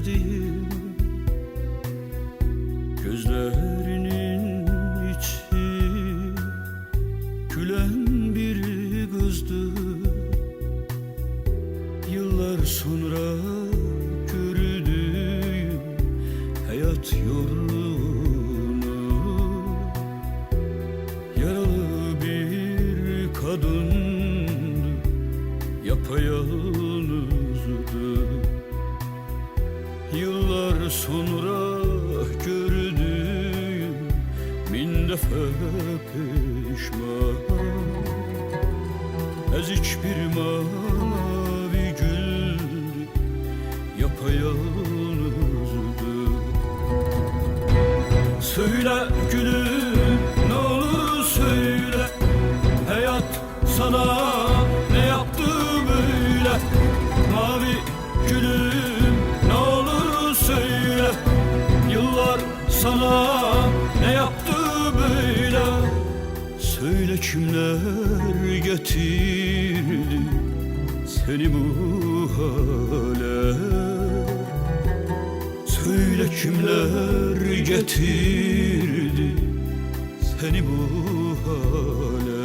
sevdiğim Gözlerinin içi Gülen bir kızdı. Yıllar sonra Defa pişman Ezik bir mavi güldü Yapayalnızdı. Söyle gülüm ne olur söyle. Hayat sana ne yaptı böyle Mavi gülüm ne olur söyle. Yıllar sana Kimler getirdi seni bu hale. Söyle kimler getirdi seni bu hale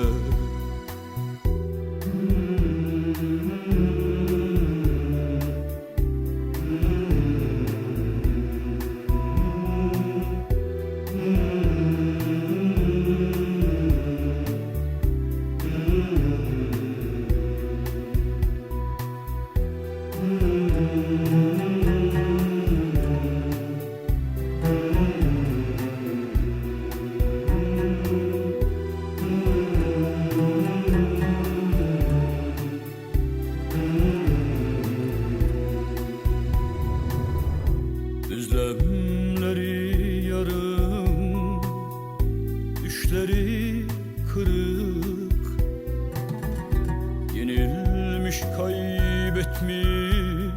kaybetmiş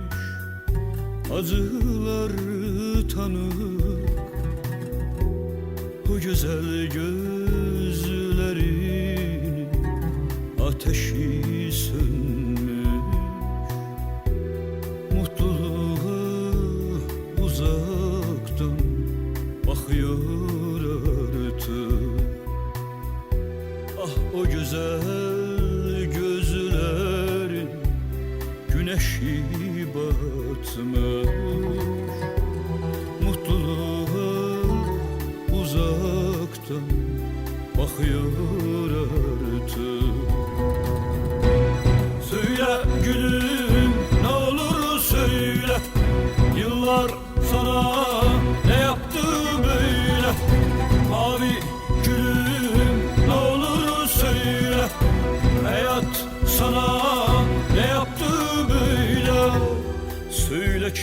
Acıları tanık O güzel gözlerin Ateşi güneşi batmış Mutluluğa uzaktan bakıyor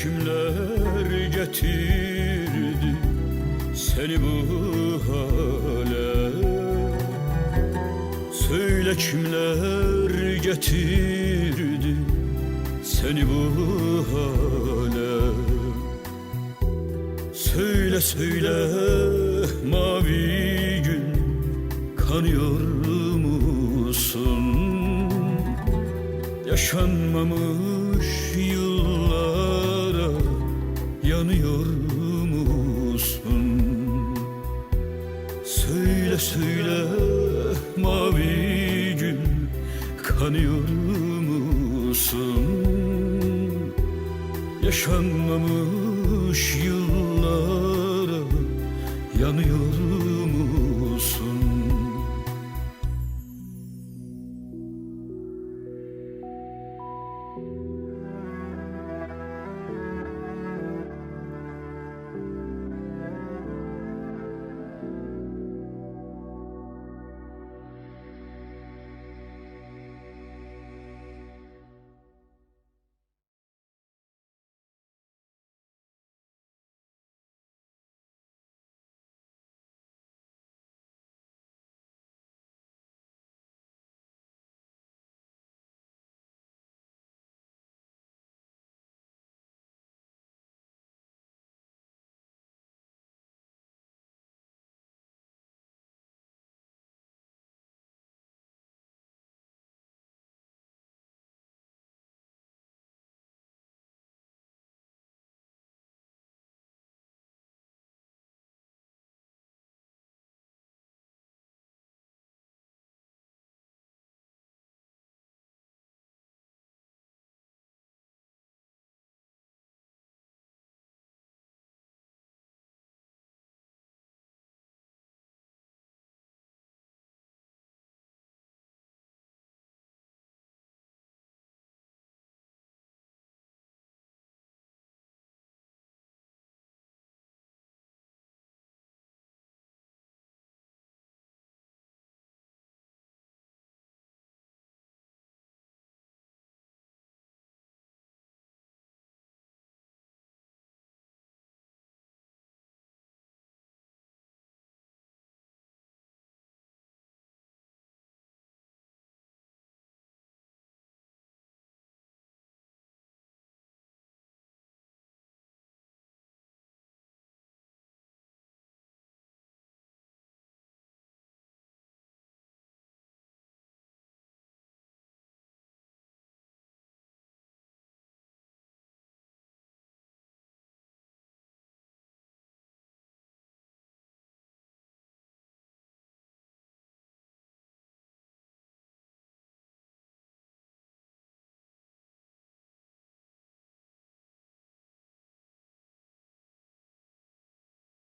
kimler getirdi seni bu hale Söyle kimler getirdi seni bu hale Söyle söyle mavi gün kanıyor musun? Yaşanmamış Söyle mavi gül kanıyor musun? Yaşanmamış yıllara yanıyor